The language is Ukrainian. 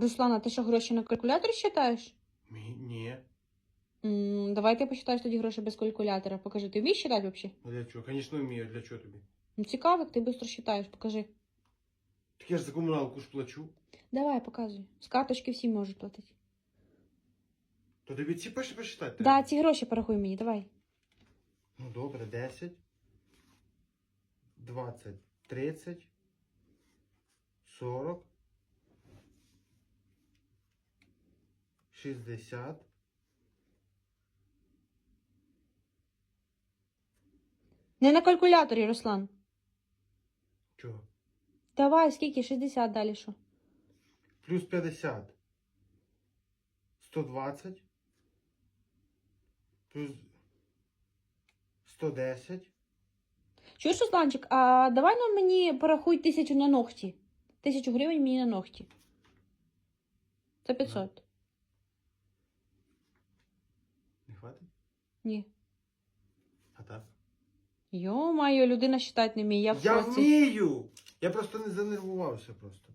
Руслана, ти що гроші на калькуляторі считаєш? Ні. М, давай ти посчитаєш тоді гроші без калькулятора. Покажи, ти вмієш считати взагалі? Для чого? Звісно, вмію. Для чого тобі? Ну цікаво, як ти швидко считаєш, покажи. Так я ж за комуналку ж плачу. Давай, показуй. З карточки всі можуть платити. То тобі ці пиш посчитати? Да, треба? ці гроші порахуй мені, давай. Ну добре, 10, 20, 30, 40, 60. Не на калькуляторі, Руслан. Чого? Давай, скільки? 60 далі що? Плюс 50. 120. Плюс 110. Чуєш, Русланчик, а давай ну мені порахуй тисячу на ногті. Тисячу гривень мені на ногті. Це 500. Не хватить? Ні. А так? Йо-моє, людина читати не вміє, я в Я шоці. вмію! Я просто не занервувався просто.